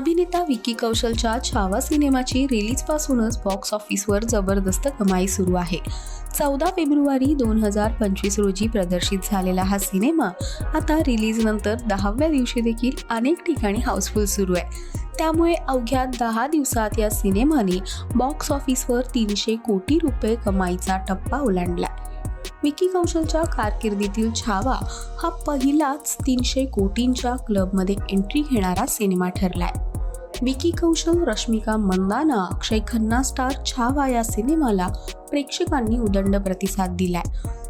अभिनेता विकी कौशलच्या छावा सिनेमाची रिलीजपासूनच बॉक्स ऑफिसवर जबरदस्त कमाई सुरू आहे. चौदा फेब्रुवारी दोन हजार पंचवीस रोजी प्रदर्शित झालेला हा सिनेमा आता रिलीजनंतर दहाव्या दिवशी देखील अनेक ठिकाणी हाऊसफुल सुरू आहे. त्यामुळे अवघ्या दहा दिवसात या सिनेमाने बॉक्स ऑफिसवर तीनशे कोटी रुपये कमाईचा टप्पा ओलांडला विकी कौशलच्या कारकिर्दीतील छावा हा पहिलाच तीनशे कोटींच्या क्लबमध्ये एंट्री घेणारा सिनेमा ठरलाय. विकी कौशल रश्मिका मंदाना अक्षय खन्ना स्टार छावा या सिनेमाला प्रेक्षकांनी उदंड प्रतिसाद दिलाय.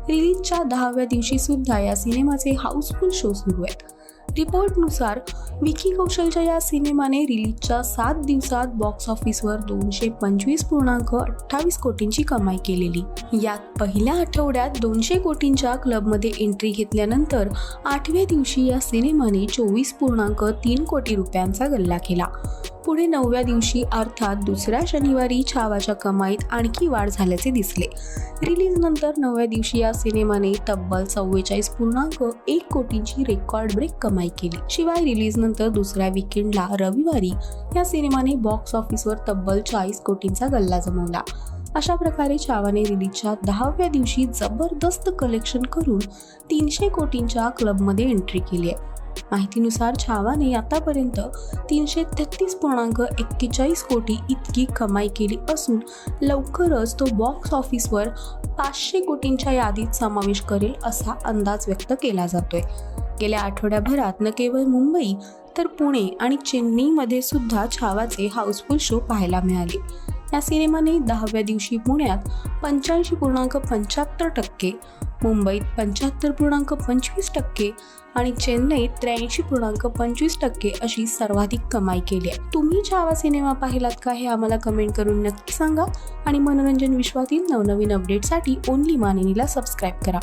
रिलीजच्या दहाव्या दिवशी सुद्धा या सिनेमाचे हाऊसफुल शो सुरू आहेत. रिपोर्टनुसार विकी कौशलच्या या सिनेमाने रिलीजच्या सात दिवसात बॉक्स ऑफिसवर दोनशे पंचवीस पूर्णांक अठ्ठावीस कोटींची कमाई केलेली. यात पहिल्या आठवड्यात दोनशे कोटींच्या क्लबमध्ये एंट्री घेतल्यानंतर आठव्या दिवशी या सिनेमाने चोवीस पूर्णांक तीन कोटी रुपयांचा गल्ला केला. पुढे नवव्या दिवशी अर्थात दुसऱ्या शनिवारी छावाच्या कमाईत आणखी वाढ झाल्याचे दिसले. रिलीज नंतर नवव्या दिवशी या सिनेमाने तब्बल चव्वेचाळीस पूर्णांक एक कोटींची रेकॉर्ड ब्रेक कमाई केली. शिवाय रिलीज नंतर दुसऱ्या विकेंडला रविवारी या सिनेमाने बॉक्स ऑफिसवर तब्बल चाळीस कोटींचा गल्ला जमवला. अशा प्रकारे छावाने रिलीजच्या दहाव्या दिवशी जबरदस्त कलेक्शन करून तीनशे कोटींच्या क्लबमध्ये एंट्री केली आहे. माहितीनुसार छावाने आतापर्यंत तीनशे तेहतीस पूर्णांक एक्केचाळीस कोटी इतकी कमाई केली असून लवकरच तो बॉक्स ऑफिसवर पाचशे कोटींच्या यादीत समावेश करेल असा अंदाज व्यक्त केला जातोय. गेल्या आठवड्याभरात न केवळ मुंबई तर पुणे आणि चेन्नईमध्ये सुद्धा छावाचे हाऊसफुल शो पाहायला मिळाले. या सिनेमाने दहाव्या दिवशी पुण्यात पंच्याऐंशी पूर्णांक पंच्याहत्तर टक्के मुंबईत पंच्याहत्तर पूर्णांक पंचवीस टक्के आणि चेन्नईत त्र्याऐंशी पूर्णांक पंचवीस टक्के अशी सर्वाधिक कमाई केली आहे. तुम्ही छावा सिनेमा पाहिलात का हे आम्हाला कमेंट करून नक्की सांगा आणि मनोरंजन विश्वातील नवनवीन अपडेटसाठी ओनली मानिनीला सबस्क्राईब करा.